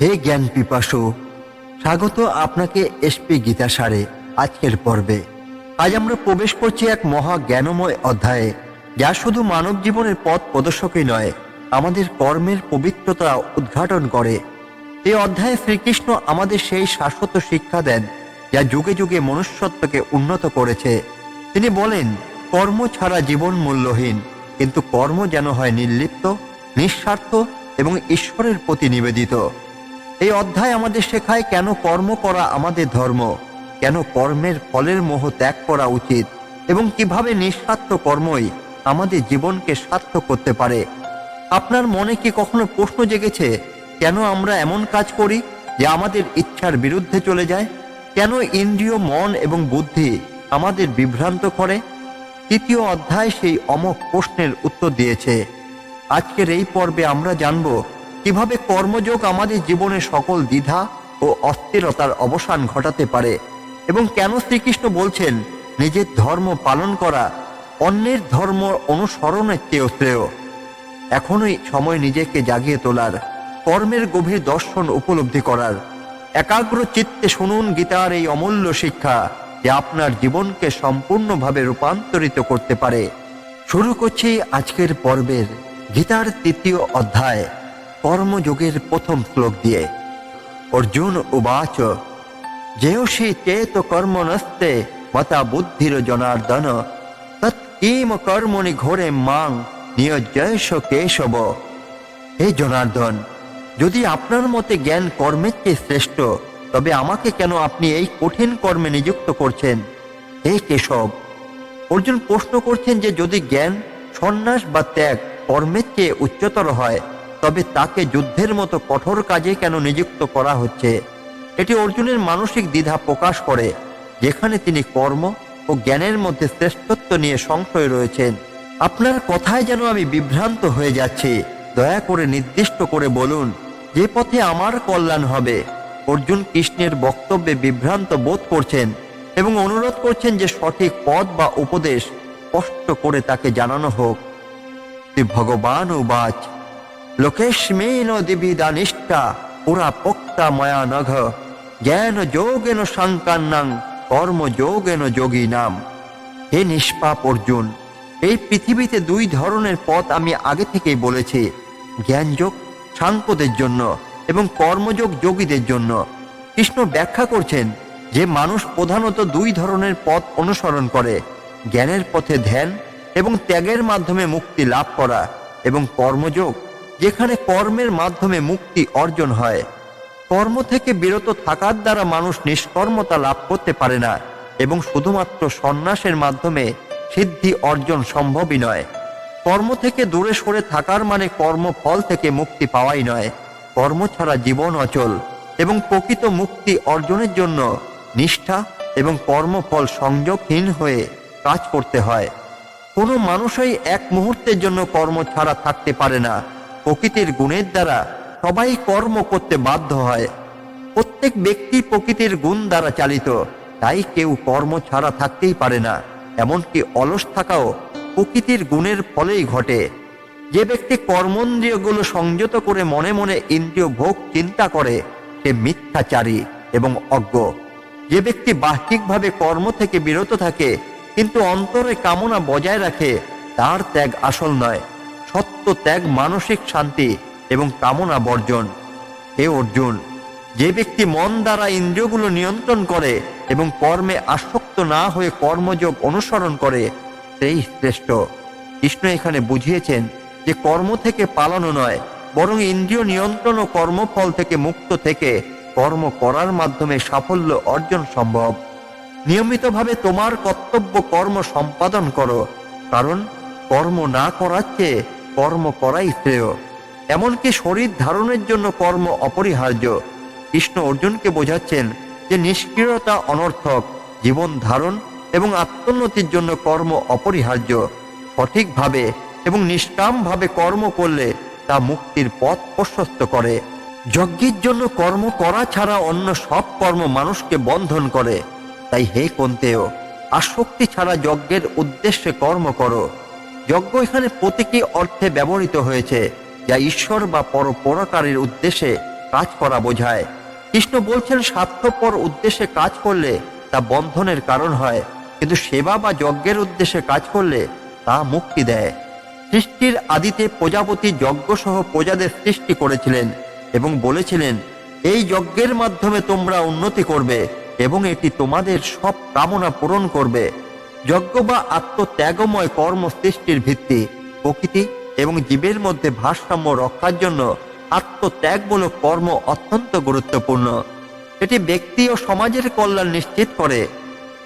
হে জ্ঞান পিপাসু, স্বাগত আপনাকে এসপি গীতাসারে আজকের পর্বে। আজ আমরা প্রবেশ করছি এক মহা জ্ঞানময় অধ্যায়ে, যা শুধু মানব জীবনের পথ প্রদর্শকই নয়, আমাদের কর্মের পবিত্রতা উদ্ঘাটন করে। এই অধ্যায়ে শ্রীকৃষ্ণ আমাদের সেই শাশ্বত শিক্ষা দেন, যা যুগে যুগে মনুষ্যত্বকে উন্নত করেছে। তিনি বলেন, কর্ম ছাড়া জীবন মূল্যহীন, কিন্তু কর্ম যেন হয় নির্লিপ্ত, নিঃস্বার্থ এবং ঈশ্বরের প্রতি নিবেদিত। এই অধ্যায় আমাদের শেখায় কেন কর্ম করা আমাদের ধর্ম, কেন কর্মের ফলের মোহ ত্যাগ করা উচিত এবং কীভাবে নিঃস্বার্থ কর্মই আমাদের জীবনকে সার্থক করতে পারে। আপনার মনে কি কখনো প্রশ্ন জেগেছে, কেন আমরা এমন কাজ করি যে আমাদের ইচ্ছার বিরুদ্ধে চলে যায়? কেন ইন্দ্রিয়, মন এবং বুদ্ধি আমাদের বিভ্রান্ত করে? তৃতীয় অধ্যায় সেই অমক প্রশ্নের উত্তর দিয়েছে। আজকের এই পর্বে আমরা জানব কীভাবে কর্মযোগ আমাদের জীবনে সকল দ্বিধা ও অস্থিরতার অবসান ঘটাতে পারে? এবং কেন শ্রীকৃষ্ণ বলছেন, নিজের ধর্ম পালন করা অন্যের ধর্ম অনুসরণের চেয়েও শ্রেয়। এখনই সময় নিজেকে জাগিয়ে তোলার, কর্মের গভীর দর্শন উপলব্ধি করার। একাগ্র চিত্তে শুনুন গীতার এই অমূল্য শিক্ষা, যে আপনার জীবনকে সম্পূর্ণভাবে রূপান্তরিত করতে পারে। শুরু করছি আজকের পর্বের গীতার তৃতীয় অধ্যায়। কর্মযোগের প্রথম শ্লোক দিয়ে, অর্জুন উবাচ জেয়সী চেত কর্মনস্তে মতা বুদ্ধির জনার্দন তৎকিম কর্মণি ঘোরে মাং নিয়োজয়স কেশব। হে জনার্দন, যদি আপনার মতে জ্ঞান কর্মের চেয়ে শ্রেষ্ঠ, তবে আমাকে কেন আপনি এই কঠিন কর্মে নিযুক্ত করছেন? হে কেশব, অর্জুন প্রশ্ন করছেন যে যদি জ্ঞান, সন্ন্যাস বা ত্যাগ কর্মের চেয়ে উচ্চতর হয় তবে তাকে যুদ্ধের মতো কঠোর কাজে কেন নিযুক্ত করা হচ্ছে? এটি অর্জুনের মানসিক দ্বিধা প্রকাশ করে, যেখানে তিনি কর্ম ও জ্ঞানের মধ্যে শ্রেষ্ঠত্ব নিয়ে সংশয় রয়েছেন। আপনার কথায় যেন আমি বিভ্রান্ত হয়ে যাচ্ছি। দয়া করে নির্দিষ্ট করে বলুন, যে পথে আমার কল্যাণ হবে? অর্জুন কৃষ্ণের বক্তব্যে বিভ্রান্ত বোধ করছেন এবং অনুরোধ করছেন যে সঠিক পথ বা উপদেশ স্পষ্ট করে তাকে জানানো হোক। শ্রী ভগবান, উবাচ। লোকেশমেন দিবিদানিষ্ঠা পুরা পোক্তা ময়া নঘ জ্ঞান যোগেন সাংকান্নাং কর্ম যোগেন যোগী নাম হে নিষ্পাপ অর্জুন, এই পৃথিবীতে দুই ধরনের পথ আমি আগে থেকেই বলেছি, জ্ঞানযোগ সাংখ্যদের জন্য এবং কর্মযোগ যোগীদের জন্য। কৃষ্ণ ব্যাখ্যা করছেন যে মানুষ প্রধানত দুই ধরনের পথ অনুসরণ করে, জ্ঞানের পথে ধ্যান এবং ত্যাগের মাধ্যমে মুক্তি লাভ করা এবং কর্মযোগ যেখানে কর্মের মাধ্যমে মুক্তি অর্জন হয়। কর্ম থেকে বিরত থাকার দ্বারা মানুষ নিষ্কর্মতা লাভ করতে পারে না এবং শুধুমাত্র সন্ন্যাসের মাধ্যমে সিদ্ধি অর্জন সম্ভবই নয়। কর্ম থেকে দূরে সরে থাকার মানে কর্মফল থেকে মুক্তি পাওয়াই নয়। কর্ম ছাড়া জীবন অচল এবং প্রকৃত মুক্তি অর্জনের জন্য নিষ্ঠা এবং কর্মফল সংযোগহীন হয়ে কাজ করতে হয়। কোনো মানুষই এক মুহূর্তের জন্য কর্ম ছাড়া থাকতে পারে না। প্রকৃতির গুণের দ্বারা সবাই কর্ম করতে বাধ্য হয়। প্রত্যেক ব্যক্তি প্রকৃতির গুণ দ্বারা চালিত। তাই কেউ কর্ম ছাড়া থাকতেই পারে না। এমনকি অলস থাকাও প্রকৃতির গুণের ফলেই ঘটে। যে ব্যক্তি কর্মেন্দ্রিয়গুলো সংযত করে মনে মনে ইন্দ্রিয় ভোগ চিন্তা করে, সে মিথ্যাচারী এবং অজ্ঞ। যে ব্যক্তি বাহ্যিকভাবে কর্ম থেকে বিরত থাকে, কিন্তু অন্তরে কামনা বজায় রাখে, তার ত্যাগ আসল নয়। সত্য ত্যাগ, মানসিক শান্তি এবং কামনা বর্জন। হে অর্জুন, যে ব্যক্তি মন দ্বারা ইন্দ্রিয়গুলো নিয়ন্ত্রণ করে এবং কর্মে আসক্ত না হয়ে কর্মযোগ অনুসরণ করে, সেই শ্রেষ্ঠ। কৃষ্ণ এখানে বুঝিয়েছেন যে কর্ম থেকে পালানো নয়, বরং ইন্দ্রিয় নিয়ন্ত্রণ ও কর্মফল থেকে মুক্ত থেকে কর্ম করার মাধ্যমে সাফল্য অর্জন সম্ভব। নিয়মিতভাবে তোমার কর্তব্য কর্ম সম্পাদন করো, কারণ কর্ম না করার চেয়ে কর্ম করাই শ্রেয়। এমনকি শরীর ধারণের জন্য কর্ম অপরিহার্য। কৃষ্ণ অর্জুনকে বোঝাচ্ছেন যে নিষ্ক্রিয়তা অনর্থক, জীবন ধারণ এবং আত্মোন্নতির জন্য কর্ম অপরিহার্য। সঠিকভাবে এবং নিষ্কামভাবে কর্ম করলে তা মুক্তির পথ প্রশস্ত করে। যজ্ঞের জন্য কর্ম করা ছাড়া অন্য সব কর্ম মানুষকে বন্ধন করে। তাই হে কন্তেও আসক্তি ছাড়া যজ্ঞের উদ্দেশ্যে কর্ম করো। যজ্ঞ এখানে প্রতীকী অর্থে ব্যবহৃত হয়েছে, যা ঈশ্বর বা পরপরকারীর উদ্দেশ্যে কাজ করা বোঝায়। কৃষ্ণ বলছেন, স্বার্থপর উদ্দেশ্যে কাজ করলে তা বন্ধনের কারণ হয়, কিন্তু সেবা বা যজ্ঞের উদ্দেশ্যে কাজ করলে তা মুক্তি দেয়। সৃষ্টির আদিতে প্রজাপতি যজ্ঞ সহ প্রজাদের সৃষ্টি করেছিলেন এবং বলেছিলেন, এই যজ্ঞের মাধ্যমে তোমরা উন্নতি করবে এবং এটি তোমাদের সব কামনা পূরণ করবে। যজ্ঞ বা আত্মত্যাগময় কর্ম সৃষ্টির ভিত্তি, প্রকৃতি এবং জীবের মধ্যে ভারসাম্য রক্ষার জন্য আত্মত্যাগমূলক কর্ম অত্যন্ত গুরুত্বপূর্ণ। এটি ব্যক্তি ও সমাজের কল্যাণ নিশ্চিত করে।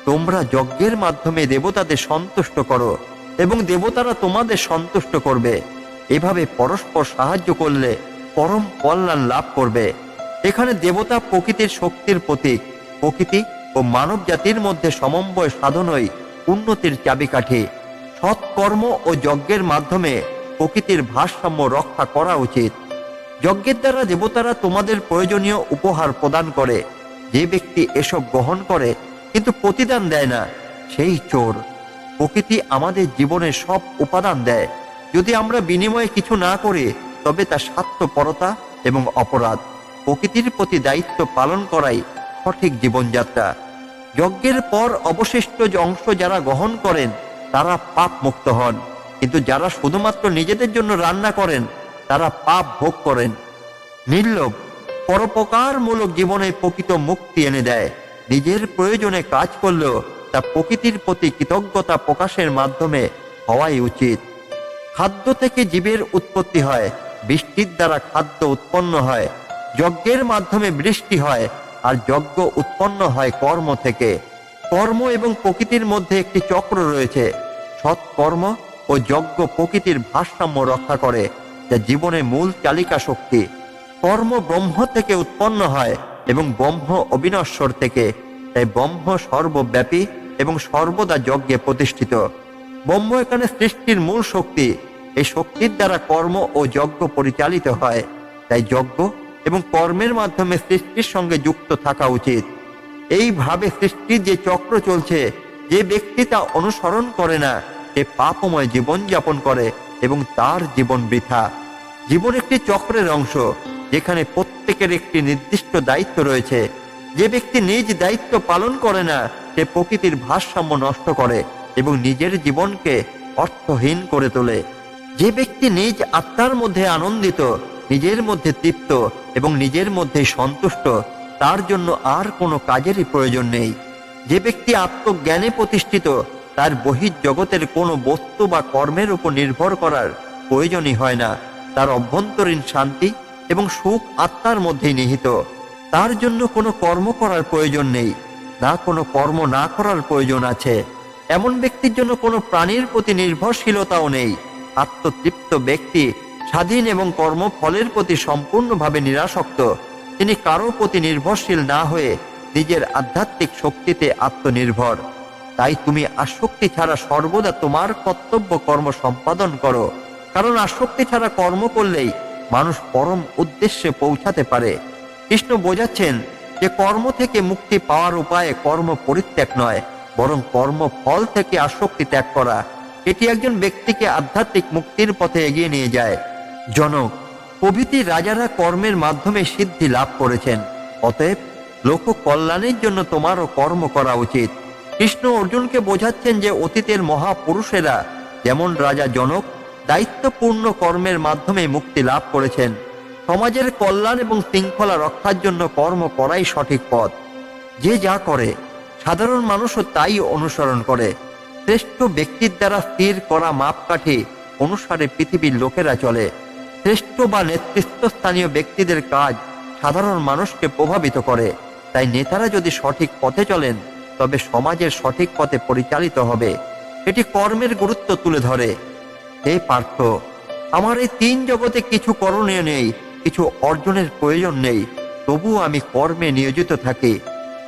তোমরা যজ্ঞের মাধ্যমে দেবতাদের সন্তুষ্ট করো এবং দেবতারা তোমাদের সন্তুষ্ট করবে। এভাবে পরস্পর সাহায্য করলে পরম কল্যাণ লাভ করবে। এখানে দেবতা প্রকৃতির শক্তির প্রতীক। প্রকৃতি ও মানব জাতির মধ্যে সমন্বয় সাধনই উন্নতির চাবিকাঠি সৎকর্ম ও যজ্ঞের মাধ্যমে প্রকৃতির ভারসাম্য রক্ষা করা উচিত। যজ্ঞের দ্বারা দেবতারা তোমাদের প্রয়োজনীয় উপহার প্রদান করে। যে ব্যক্তি এসব গ্রহণ করে, কিন্তু প্রতিদান দেয় না, সেই চোর। প্রকৃতি আমাদের জীবনে সব উপাদান দেয়। যদি আমরা বিনিময়ে কিছু না করি, তবে তা স্বার্থপরতা এবং অপরাধ। প্রকৃতির প্রতি দায়িত্ব পালন করাই সঠিক জীবনযাত্রা। যজ্ঞের পর অবশিষ্ট অংশ যারা গ্রহণ করেন, তারা পাপ মুক্ত হন। কিন্তু যারা শুধুমাত্র নিজেদের জন্য রান্না করেন, তারা পাপ ভোগ করেন। নির্লোভ, পরোপকারমূলক জীবনে প্রকৃত মুক্তি এনে দেয়। নিজের প্রয়োজনে কাজ করলেও তা প্রকৃতির প্রতি কৃতজ্ঞতা প্রকাশের মাধ্যমে হওয়াই উচিত। খাদ্য থেকে জীবের উৎপত্তি হয়, বৃষ্টির দ্বারা খাদ্য উৎপন্ন হয়, যজ্ঞের মাধ্যমে বৃষ্টি হয় আর যজ্ঞ উৎপন্ন হয় কর্ম থেকে। কর্ম এবং প্রকৃতির মধ্যে একটি চক্র রয়েছে। সৎকর্ম ও যজ্ঞ প্রকৃতির ভারসাম্য রক্ষা করে, যা জীবনের মূল চালিকা শক্তি। কর্ম ব্রহ্ম থেকে উৎপন্ন হয় এবং ব্রহ্ম অবিনশ্বর থেকে। তাই ব্রহ্ম সর্বব্যাপী এবং সর্বদা যজ্ঞে প্রতিষ্ঠিত। ব্রহ্ম এখানে সৃষ্টির মূল শক্তি। এই শক্তির দ্বারা কর্ম ও যজ্ঞ পরিচালিত হয়। তাই যজ্ঞ এবং কর্মের মাধ্যমে সৃষ্টির সঙ্গে যুক্ত থাকা উচিত। এইভাবে সৃষ্টির যে চক্র চলছে, যে ব্যক্তি তা অনুসরণ করে না, সে পাপময় জীবনযাপন করে এবং তার জীবন বৃথা। জীবন একটি চক্রের অংশ, যেখানে প্রত্যেকের একটি নির্দিষ্ট দায়িত্ব রয়েছে। যে ব্যক্তি নিজ দায়িত্ব পালন করে না, সে প্রকৃতির ভারসাম্য নষ্ট করে এবং নিজের জীবনকে অর্থহীন করে তোলে। যে ব্যক্তি নিজ আত্মার মধ্যে আনন্দিত নিজের মধ্যে তৃপ্ত এবং নিজের মধ্যে সন্তুষ্ট, তার জন্য আর কোনো কাজেরই প্রয়োজন নেই। যে ব্যক্তি আত্মজ্ঞানে প্রতিষ্ঠিত, তার বহির জগতের কোনো বস্তু বা কর্মের উপর নির্ভর করার প্রয়োজনই হয় না। তার অভ্যন্তরীণ শান্তি এবং সুখ আত্মার মধ্যেই নিহিত। তার জন্য কোনো কর্ম করার প্রয়োজন নেই, না কোনো কর্ম না করার প্রয়োজন আছে। এমন ব্যক্তির জন্য কোনো প্রাণীর প্রতি নির্ভরশীলতাও নেই। আত্মতৃপ্ত ব্যক্তি স্বাধীন এবং কর্মফলের প্রতি সম্পূর্ণভাবে নিরাসক্ত। তিনি কারোর প্রতি নির্ভরশীল না হয়ে নিজের আধ্যাত্মিক শক্তিতে আত্মনির্ভর। তাই তুমি আসক্তি ছাড়া সর্বদা তোমার কর্তব্য কর্ম সম্পাদন করো। কারণ আসক্তি ছাড়া কর্ম করলেই মানুষ পরম উদ্দেশ্যে পৌঁছাতে পারে। কৃষ্ণ বোঝাচ্ছেন যে কর্ম থেকে মুক্তি পাওয়ার উপায়ে কর্ম পরিত্যাগ নয়, বরং কর্ম ফল থেকে আসক্তি ত্যাগ করা। এটি একজন ব্যক্তিকে আধ্যাত্মিক মুক্তির পথে এগিয়ে নিয়ে যায়। জনক, প্রভৃতি রাজারা কর্মের মাধ্যমে সিদ্ধি লাভ করেছেন। অতএব লোক কল্যাণের জন্য তোমারও কর্ম করা উচিত। কৃষ্ণ অর্জুনকে বোঝাচ্ছেন যে অতীতের মহাপুরুষেরা যেমন রাজা জনক, দায়িত্বপূর্ণ কর্মের মাধ্যমে মুক্তি লাভ করেছেন। সমাজের কল্যাণ এবং শৃঙ্খলা রক্ষার জন্য কর্ম করাই সঠিক পথ। যে যা করে, সাধারণ মানুষও তাই অনুসরণ করে। শ্রেষ্ঠ ব্যক্তির দ্বারা স্থির করা মাপকাঠি অনুসারে পৃথিবীর লোকেরা চলে। শ্রেষ্ঠ বা নেতৃত্বস্থানীয় ব্যক্তিদের কাজ সাধারণ মানুষকে প্রভাবিত করে। তাই নেতারা যদি সঠিক পথে চলেন, তবে সমাজের সঠিক পথে পরিচালিত হবে। এটি কর্মের গুরুত্ব তুলে ধরে। হে পার্থ, আমার এই তিন জগতে কিছু করণীয় নেই, কিছু অর্জনের প্রয়োজন নেই, তবুও আমি কর্মে নিয়োজিত থাকি।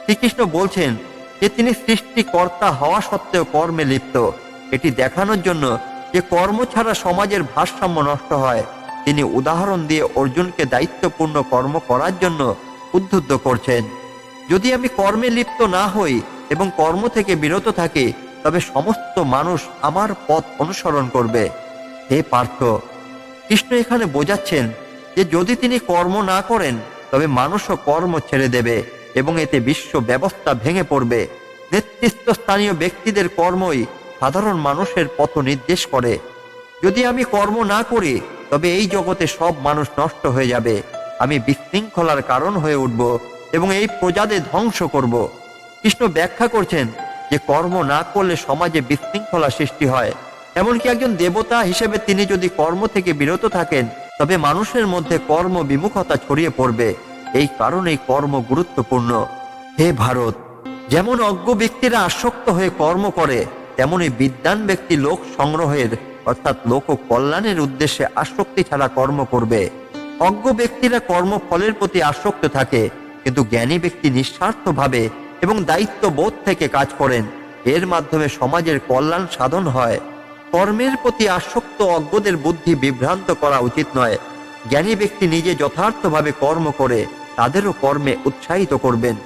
শ্রীকৃষ্ণ বলছেন যে, তিনি সৃষ্টিকর্তা হওয়া সত্ত্বেও কর্মে লিপ্ত। এটি দেখানোর জন্য যে, কর্ম ছাড়া সমাজের ভারসাম্য নষ্ট হয়। তিনি উদাহরণ দিয়ে অর্জুনকে দায়িত্বপূর্ণ কর্ম করার জন্য উদ্বুদ্ধ করছেন। যদি আমি কর্মে লিপ্ত না হই এবং কর্ম থেকে বিরত থাকি, তবে সমস্ত মানুষ আমার পথ অনুসরণ করবে। হে পার্থ, কৃষ্ণ এখানে বোঝাচ্ছেন যে যদি তিনি কর্ম না করেন, তবে মানুষও কর্ম ছেড়ে দেবে এবং এতে বিশ্ব ব্যবস্থা ভেঙে পড়বে। নেতৃত্বস্থানীয় ব্যক্তিদের কর্মই সাধারণ মানুষের পথ নির্দেশ করে। যদি আমি কর্ম না করি তবে এই জগতে সব মানুষ নষ্ট হয়ে যাবে। আমি বিশৃঙ্খলার কারণ হয়ে উঠব এবং এই প্রজাদের ধ্বংস করব। কৃষ্ণ ব্যাখ্যা করছেন যে কর্ম না করলে সমাজে বিশৃঙ্খলা সৃষ্টি হয়। এমনকি একজন দেবতা হিসেবে তিনি যদি কর্ম থেকে বিরত থাকেন, তবে মানুষের মধ্যে কর্ম বিমুখতা ছড়িয়ে পড়বে। এই কারণেই কর্ম গুরুত্বপূর্ণ। হে ভারত, যেমন অজ্ঞ ব্যক্তিরা আসক্ত হয়ে কর্ম করে, তেমনি বিদ্যান ব্যক্তি লোক সংগ্রহের অর্থাৎ লোক কল্যাণের উদ্দেশ্যে আসক্তি ছাড়া কর্ম করবে। অজ্ঞ ব্যক্তিরা কর্মফলের প্রতি আসক্ত থাকে, কিন্তু জ্ঞানী ব্যক্তি নিঃস্বার্থভাবে এবং দায়িত্ব বোধ থেকে কাজ করেন। এর মাধ্যমে সমাজের কল্যাণ সাধন হয়। কর্মের প্রতি আসক্ত অজ্ঞদের বুদ্ধি বিভ্রান্ত করা উচিত নয়। জ্ঞানী ব্যক্তি নিজে যথার্থভাবে কর্ম করে, তাদেরও কর্মে উৎসাহিত করবেন।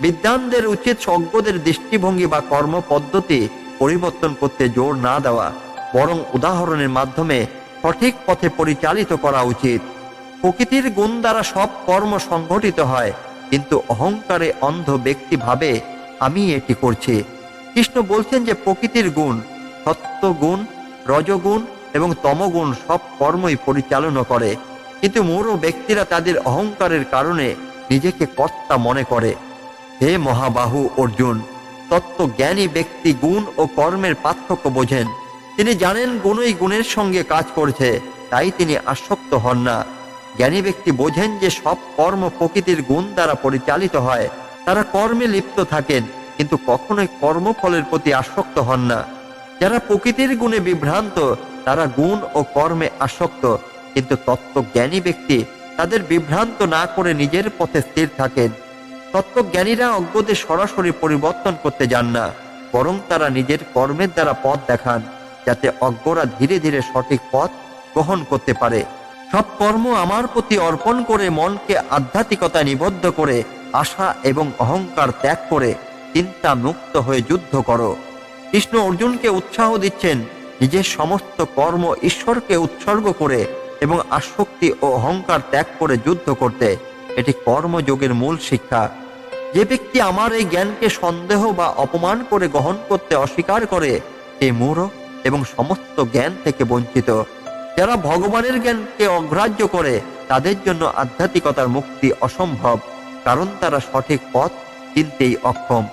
বিদ্যানদের উচিত অজ্ঞদের দৃষ্টিভঙ্গি বা কর্ম পদ্ধতি পরিবর্তন করতে জোর না দেওয়া। বরং উদাহরণের মাধ্যমে সঠিক পথে পরিচালিত করা উচিত। প্রকৃতির গুণ দ্বারা সব কর্ম সংঘটিত হয়, কিন্তু অহংকারে অন্ধ ব্যক্তি ভাবে, আমি এটি করছি। কৃষ্ণ বলছেন যে প্রকৃতির গুণ সত্য গুণ রজগুণ এবং তমগুণ সব কর্মই পরিচালনা করে। কিন্তু মূঢ় ব্যক্তিরা তাদের অহংকারের কারণে নিজেকে কর্তা মনে করে। হে মহাবাহু অর্জুন, তত্ত্বজ্ঞানী ব্যক্তি গুণ ও কর্মের পার্থক্য বোঝেন। তিনি জানেন গুণই গুণের সঙ্গে কাজ করছে, তাই তিনি আসক্ত হন না। জ্ঞানী ব্যক্তি বোঝেন যে সব কর্ম প্রকৃতির গুণ দ্বারা পরিচালিত হয়। তারা কর্মে লিপ্ত থাকেন, কিন্তু কখনোই কর্মফলের প্রতি আসক্ত হন না। যারা প্রকৃতির গুণে বিভ্রান্ত, তারা গুণ ও কর্মে আসক্ত, কিন্তু তত্ত্বজ্ঞানী ব্যক্তি তাদের বিভ্রান্ত না করে নিজের পথে স্থির থাকেন। তত্ত্বজ্ঞানীরা অজ্ঞদের সরাসরি পরিবর্তন করতে যান না, বরং তারা নিজের কর্মের দ্বারা পথ দেখান। যাতে অজ্ঞরা ধীরে ধীরে সঠিক পথ গ্রহণ করতে পারে। সব কর্ম আমার প্রতি অর্পণ করে মনকে আধ্যাত্মিকতা নিবদ্ধ করে, আশা এবং অহংকার ত্যাগ করে চিন্তা মুক্ত হয়ে যুদ্ধ করো। কৃষ্ণ অর্জুনকে উৎসাহ দিচ্ছেন, নিজের সমস্ত কর্ম ঈশ্বরকে উৎসর্গ করে এবং আসক্তি ও অহংকার ত্যাগ করে যুদ্ধ করতে। এটি কর্মযোগের মূল শিক্ষা। যে ব্যক্তি আমার এই জ্ঞানকে সন্দেহ বা অপমান করে গ্রহণ করতে অস্বীকার করে, সে মূঢ় এবং সমস্ত জ্ঞান থেকে বঞ্চিত। যারা ভগবানের জ্ঞানকে অগ্রাহ্য করে, তাদের জন্য আধ্যাত্মিকতার মুক্তি অসম্ভব, কারণ তারা সঠিক পথ চিনতেই অক্ষম।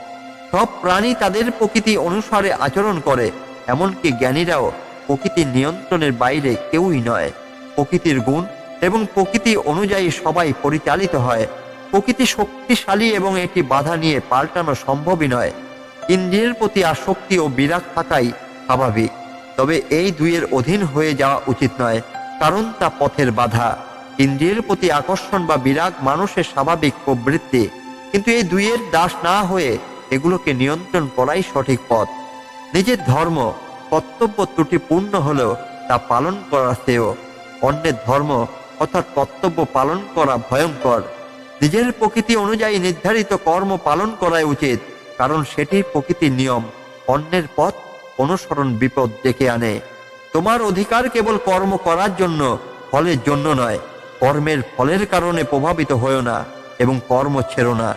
সব প্রাণী তাদের প্রকৃতি অনুসারে আচরণ করে, এমনকি জ্ঞানীরাও প্রকৃতির নিয়ন্ত্রণের বাইরে কেউই নয়। প্রকৃতির গুণ এবং প্রকৃতি অনুযায়ী সবাই পরিচালিত হয়। প্রকৃতি শক্তিশালী এবং এটি বাধা নিয়ে পাল্টানো সম্ভবই নয়। ইন্দ্রিয়ের প্রতি আসক্তি ও বিরাগ থাকাই স্বাভাবিক। তবে এই দুইয়ের অধীন হয়ে যাওয়া উচিত নয়, কারণ তা পথের বাধা। ইন্দ্রিয়ের প্রতি আকর্ষণ বা বিরাগ মানুষের স্বাভাবিক প্রবৃত্তি। কিন্তু এই দুইয়ের দাস না হয়ে এগুলোকে নিয়ন্ত্রণ করাই সঠিক পথ। নিজের ধর্ম, কর্তব্য ত্রুটিপূর্ণ হলেও তা পালন করা শ্রেয় অন্যের ধর্ম, অর্থাৎ কর্তব্য পালন করা ভয়ঙ্কর। নিজের প্রকৃতি অনুযায়ী নির্ধারিত কর্ম পালন করাই উচিত, কারণ সেটি প্রকৃতির নিয়ম। অন্যের পথ অনুসরণ বিপদ ডেকে আনে। তোমার অধিকার কেবল কর্ম করার জন্য, ফলের জন্য নয়, কর্মের ফলের কারণে প্রভাবিত হয়েও না এবং কর্ম ছেড়ো না।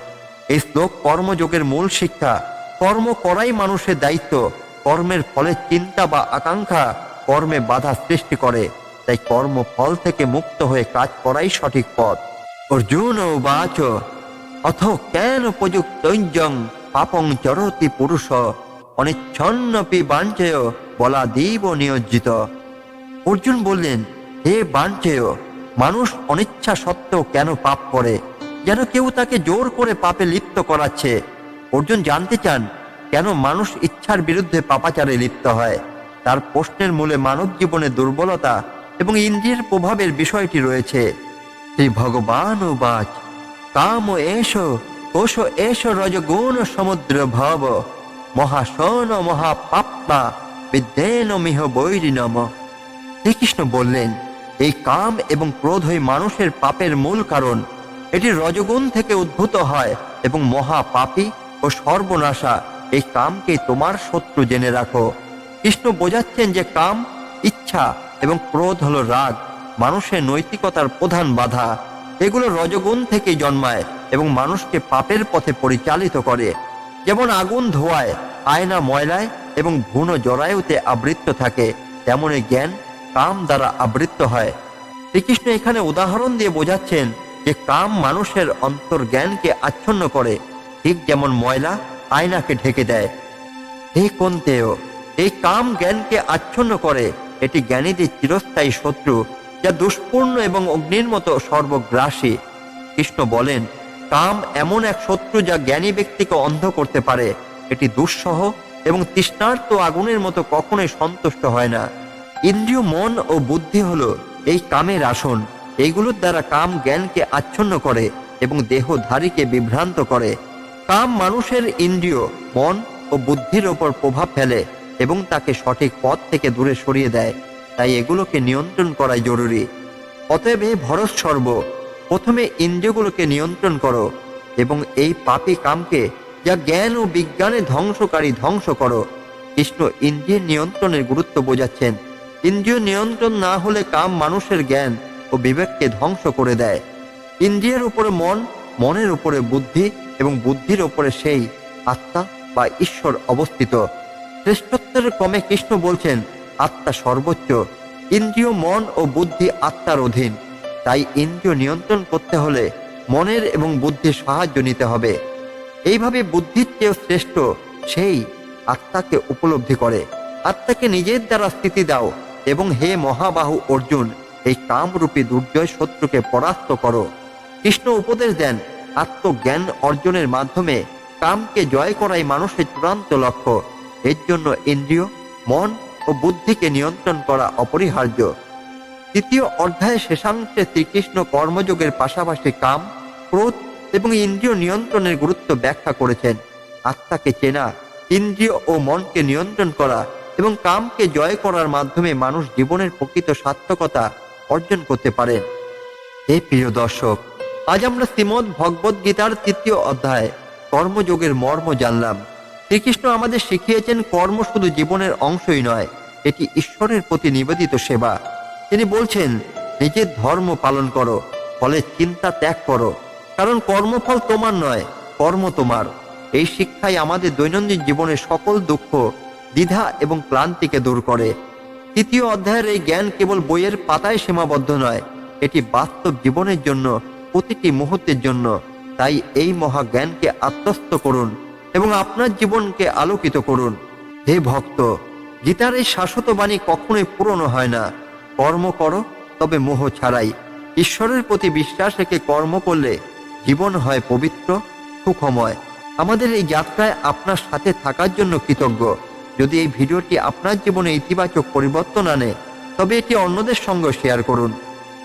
এই শ্লোক কর্মযোগের মূল শিক্ষা। কর্ম করাই মানুষের দায়িত্ব। কর্মের ফলের চিন্তা বা আকাঙ্ক্ষা কর্মে বাধা সৃষ্টি করে। তাই কর্ম ফল থেকে মুক্ত হয়ে কাজ করাই সঠিক পথ। অর্জুন ও বাচ, অথ কেন প্রযুক্তঞ্জং পাপং চরতি পুরুষ? অনিচ্ছন্নপি বাঞ্চেয় বলা দিব নিয়োজিত। অর্জুন বললেন, হে বাঞ্চেয় মানুষ অনিচ্ছা সত্ত্বেও কেন পাপ করে? যেন কেউ তাকে জোর করে পাপে লিপ্ত করাচ্ছে। অর্জুন জানতে চান, কেন মানুষ ইচ্ছার বিরুদ্ধে পাপাচারে লিপ্ত হয়? তার প্রশ্নের মূলে মানব জীবনে দুর্বলতা এবং ইন্দ্রিয়ের প্রভাবের বিষয়টি রয়েছে। শ্রী ভগবান ও বাচ, কাম এসো, কোষ এসো, রজগুণ সমুদ্র ভব। মহাসন মহাপাপ্পা বিদ্যেন মিহ বৈরিনম। শ্রীকৃষ্ণ বললেন, এই কাম এবং ক্রোধ ক্রোধই মানুষের পাপের মূল কারণ। এটি রজগুণ থেকে উদ্ভূত হয় এবং মহা পাপী ও সর্বনাশা এই কামকে তোমার শত্রু জেনে রাখো। কৃষ্ণ বোঝাচ্ছেন যে কাম ইচ্ছা এবং ক্রোধ হলো রাগ, মানুষের নৈতিকতার প্রধান বাধা। এগুলো রজগুণ থেকেই জন্মায় এবং মানুষকে পাপের পথে পরিচালিত করে। যেমন আগুন ধোয়ায়, আয়না ময়লায় এবং ভুন জরায়ুতে আবৃত্ত থাকে তেমনই জ্ঞান কাম দ্বারা আবৃত্ত হয়। শ্রীকৃষ্ণ এখানে উদাহরণ দিয়ে বোঝাচ্ছেন যে কাম মানুষের অন্তর্জ্ঞানকে আচ্ছন্ন করে, ঠিক যেমন ময়লা আয়নাকে ঢেকে দেয়। হে কন্তেয়, এই কাম জ্ঞানকে আচ্ছন্ন করে, এটি জ্ঞানীদের চিরস্থায়ী শত্রু, যা দুষ্পূর্ণ এবং অগ্নির মতো সর্বগ্রাসী। কৃষ্ণ বলেন কাম এমন এক শত্রু যা জ্ঞানী ব্যক্তিকে অন্ধ করতে পারে। এটি দুঃসহ এবং তৃষ্ণার্ত আগুনের মতো কখনোই সন্তুষ্ট হয় না। ইন্দ্রিয় মন ও বুদ্ধি হলো এই কামের আসন। এইগুলোর দ্বারা কাম জ্ঞানকে আচ্ছন্ন করে এবং দেহধারীকে বিভ্রান্ত করে। কাম মানুষের ইন্দ্রিয়, মন ও বুদ্ধির ওপর প্রভাব ফেলে এবং তাকে সঠিক পথ থেকে দূরে সরিয়ে দেয়। তাই এগুলোকে নিয়ন্ত্রণ করাই জরুরি। অতএব হে ভরত সর্ব প্রথমে ইন্দ্রিয়গুলোকে নিয়ন্ত্রণ করো এবং এই পাপী কামকে যা জ্ঞান ও বিজ্ঞানে ধ্বংসকারী ধ্বংস করো। কৃষ্ণ ইন্দ্রিয় নিয়ন্ত্রণের গুরুত্ব বোঝাচ্ছেন। ইন্দ্রিয় নিয়ন্ত্রণ না হলে কাম মানুষের জ্ঞান ও বিবেককে ধ্বংস করে দেয়। ইন্দ্রিয়ের উপরে মন, মনের উপরে বুদ্ধি এবং বুদ্ধির উপরে সেই আত্মা বা ঈশ্বর অবস্থিত। শ্রেষ্ঠত্বের ক্রমে কৃষ্ণ বলছেন, আত্মা সর্বোচ্চ। ইন্দ্রিয়, মন ও বুদ্ধি আত্মার অধীন। তাই ইন্দ্রিয় নিয়ন্ত্রণ করতে হলে মনের এবং বুদ্ধির সাহায্য নিতে হবে। এইভাবে বুদ্ধির চেয়েও শ্রেষ্ঠ সেই আত্মাকে উপলব্ধি করে। আত্মাকে নিজের দ্বারা স্থিতি দাও এবং হে মহাবাহু অর্জুন, এই কামরূপী দুর্জয় শত্রুকে পরাস্ত করো। কৃষ্ণ উপদেশ দেন, আত্মজ্ঞান অর্জনের মাধ্যমে কামকে জয় করাই মানুষের চূড়ান্ত লক্ষ্য। এর জন্য ইন্দ্রিয়, মন ও বুদ্ধিকে নিয়ন্ত্রণ করা অপরিহার্য। তৃতীয় অধ্যায়ে শেষাংশে শ্রীকৃষ্ণ কর্মযোগের পাশাপাশি কাম, ক্রোধ এবং ইন্দ্রিয় নিয়ন্ত্রণের গুরুত্ব ব্যাখ্যা করেছেন। আত্মাকে চেনা, ইন্দ্রিয় ও মনকে নিয়ন্ত্রণ করা এবং কামকে জয় করার মাধ্যমে মানুষ জীবনের প্রকৃত সার্থকতা অর্জন করতে পারে। হে প্রিয় দর্শক, আজ আমরা শ্রীমদ ভগবদ গীতার তৃতীয় অধ্যায়, কর্মযোগের মর্ম জানলাম। শ্রীকৃষ্ণ আমাদের শিখিয়েছেন কর্ম শুধু জীবনের অংশই নয়, এটি ঈশ্বরের প্রতি নিবেদিত সেবা। তিনি বলছেন, নিজের ধর্ম পালন করো, ফলে চিন্তা ত্যাগ করো। কারণ কর্মফল তোমার নয়, কর্ম তোমার। এই শিক্ষাই আমাদের দৈনন্দিন জীবনের সকল দুঃখ, দ্বিধা এবং ক্লান্তিকে দূর করে। তৃতীয় অধ্যায়ের এই জ্ঞান কেবল বইয়ের পাতায় সীমাবদ্ধ নয়, এটি বাস্তব জীবনের জন্য, প্রতিটি মুহূর্তের জন্য। তাই এই মহা জ্ঞানকে আত্মস্থ করুন এবং আপনার জীবনকে আলোকিত করুন। হে ভক্ত, গীতার এই শাশ্বত বাণী কখনোই পুরনো হয় না। কর্ম করো, তবে মোহ ছাড়াই। ঈশ্বরের প্রতি বিশ্বাস রেখে কর্ম করলে জীবন হয় পবিত্র, সুখময়। আমাদের এই যাত্রায় আপনার সাথে থাকার জন্য কৃতজ্ঞ। যদি এই ভিডিওটি আপনার জীবনে ইতিবাচক পরিবর্তন আনে, তবে এটি অন্যদের সঙ্গে শেয়ার করুন।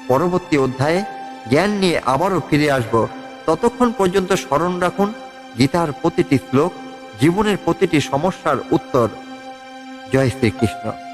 পরবর্তী অধ্যায়ে জ্ঞান নিয়ে আবারও ফিরে আসব। ততক্ষণ পর্যন্ত স্মরণ রাখুন, গীতার প্রতিটি শ্লোক জীবনের প্রতিটি সমস্যার উত্তর। জয় শ্রীকৃষ্ণ।